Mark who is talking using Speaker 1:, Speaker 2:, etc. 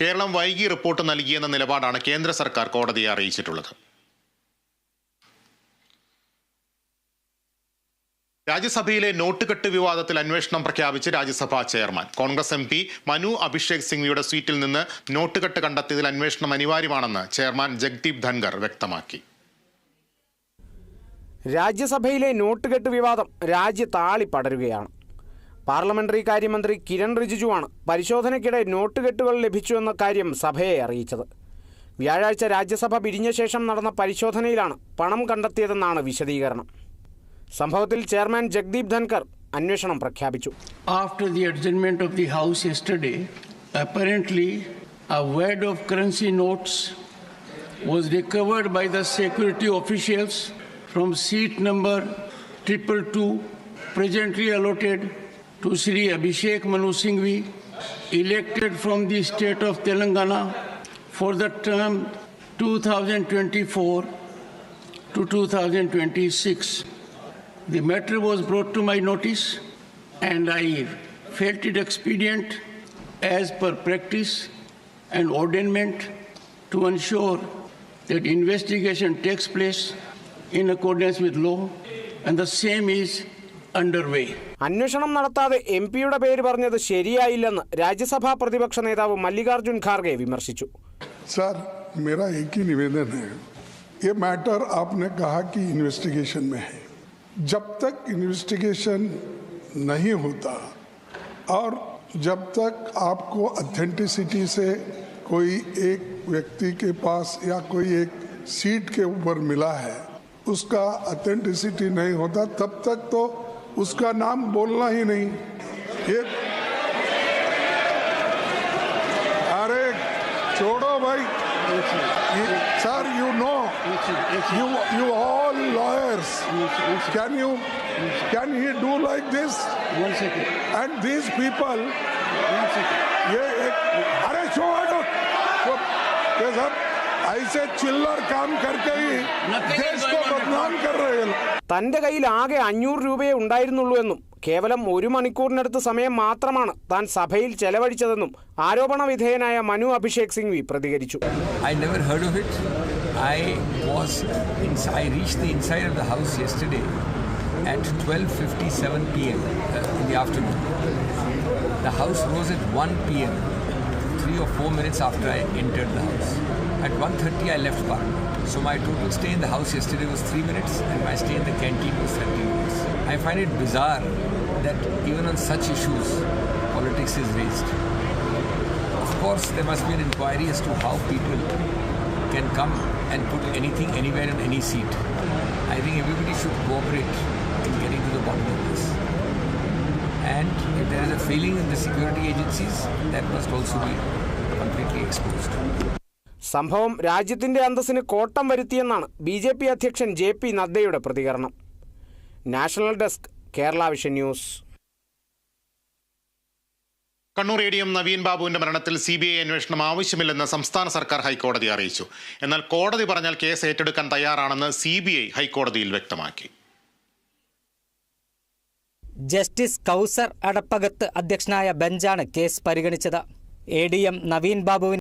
Speaker 1: കേരളം വൈകി റിപ്പോർട്ട് നൽകിയെന്ന നിലപാടാണ് കേന്ദ്ര സർക്കാർ കോടതിയെ അറിയിച്ചിട്ടുള്ളത്. രാജ്യസഭയിലെ നോട്ടുകെട്ട് വിവാദത്തിൽ അന്വേഷണം പ്രഖ്യാപിച്ച് Rajya Sabha chairman. Congress M P Manu Abhishek സിംഗ്വിയുടെ സീറ്റിൽ നിന്ന് നോട്ടുകെട്ട് കണ്ടെത്തിയതിൽ അന്വേഷണം അനിവാര്യമാണെന്ന് ചെയർമാൻ ജഗ്ദീപ് ധൻഖർ വ്യക്തമാക്കി.
Speaker 2: രാജ്യസഭയിലെ നോട്ടുകെട്ട് വിവാദം രാജ്യത്താളി പടരുകയാണ് പാർലമെന്ററി കാര്യമന്ത്രി കിരൺ റിജിജുവാണ് പരിശോധനയ്ക്കിടെ നോട്ടുകെട്ടുകൾ ലഭിച്ചുവെന്ന കാര്യം സഭയെ അറിയിച്ചത്. വ്യാഴാഴ്ച രാജ്യസഭ പിരിഞ്ഞ ശേഷം നടന്ന പരിശോധനയിലാണ് പണം കണ്ടെത്തിയതെന്നാണ് വിശദീകരണം. സംഭവത്തിൽ ചെയർമാൻ ജഗ്ദീപ് ധൻകർ അന്വേഷണം പ്രഖ്യാപിച്ചു.
Speaker 3: After the adjournment of the house yesterday apparently a wad of currency notes was recovered by the security officials from seat number 222, presently allotted to Sri Abhishek Manu Singhvi, elected from the state of Telangana for the term 2024 to 2026. The matter was brought to my notice, and I felt it expedient, as per practice and ordainment, to ensure that investigation takes place in accordance with law, and the same is underway.
Speaker 2: അന്വേഷണം നടത്താതെ M പിയുടെ പേര് പറഞ്ഞത് ശരിയായില്ലെന്ന് രാജ്യസഭാ പ്രതിപക്ഷ നേതാവ് മല്ലികാർജ്ജുൻ ഖാർഗെ വിമർശിച്ചു
Speaker 4: sir मेरा एक ही निवेदन है ये मैटर आपने कहा कि इन्वेस्टिगेशन में है जब तक इन्वेस्टिगेशन नहीं होता और जब तक आपको अथेंटिसिटी से कोई एक व्यक्ति के पास या कोई एक सीट के ऊपर मिला है उसका अथेंटिसिटी नहीं होता तब तक तो उसका नाम बोलना ही नहीं। ये अरे छोड़ो भाई। Sir you know you you all lawyers can you can he do like this and this people ये एक अरे छोड़ो ऐसे चिल्लर काम करके ही देश को बदनाम
Speaker 2: തന്റെ കയ്യിൽ ആകെ അഞ്ഞൂറ് രൂപയേ ഉണ്ടായിരുന്നുള്ളൂ എന്നും കേവലം ഒരു മണിക്കൂറിനടുത്ത് സമയം മാത്രമാണ് താൻ സഭയിൽ ചെലവഴിച്ചതെന്നും ആരോപണ വിധേയനായ മനു അഭിഷേക് സിംഗ് വി പ്രതികരിച്ചു
Speaker 5: I never heard of it I was I reach the inside of the house yesterday at 12:57 p.m. Uh, in the afternoon. The house rose at 1 p.m. three or four minutes after I entered the at At 1:30, I left Parliament. So my total stay in the house yesterday was three minutes, and my stay in the canteen was 30 minutes. I find it bizarre that even on such issues, politics is raised. Of course, there must be an inquiry as to how people can come and put anything anywhere in any seat. I think everybody should cooperate in getting to the bottom of this. And if there is a failing in the security agencies, that must also be completely exposed.
Speaker 2: സംഭവം രാജ്യത്തിന്റെ അന്തസ്സിന് കോട്ടം വരുത്തിയെന്നാണ് B J P അധ്യക്ഷൻ J P നദ്ദയുടെ പ്രതികരണം. National desk Kerala vision news.
Speaker 1: Kannur A D M Naveen ബാബുവിന്റെ മരണത്തിൽ സി ബി ഐ അന്വേഷണം ആവശ്യമില്ലെന്ന് സംസ്ഥാന സർക്കാർ ഹൈക്കോടതി അറിയിച്ചു. എന്നാൽ കോടതി പറഞ്ഞാൽ കേസ് ഏറ്റെടുക്കാൻ തയ്യാറാണെന്ന് സി ബി ഐ ഹൈക്കോടതിയിൽ വ്യക്തമാക്കി.
Speaker 6: ജസ്റ്റിസ് കൗസർ അടപ്പകത്ത് അധ്യക്ഷനായ ബെഞ്ചാണ് കേസ് പരിഗണിച്ചത്. എ ഡി എം നവീൻ ബാബുവിന്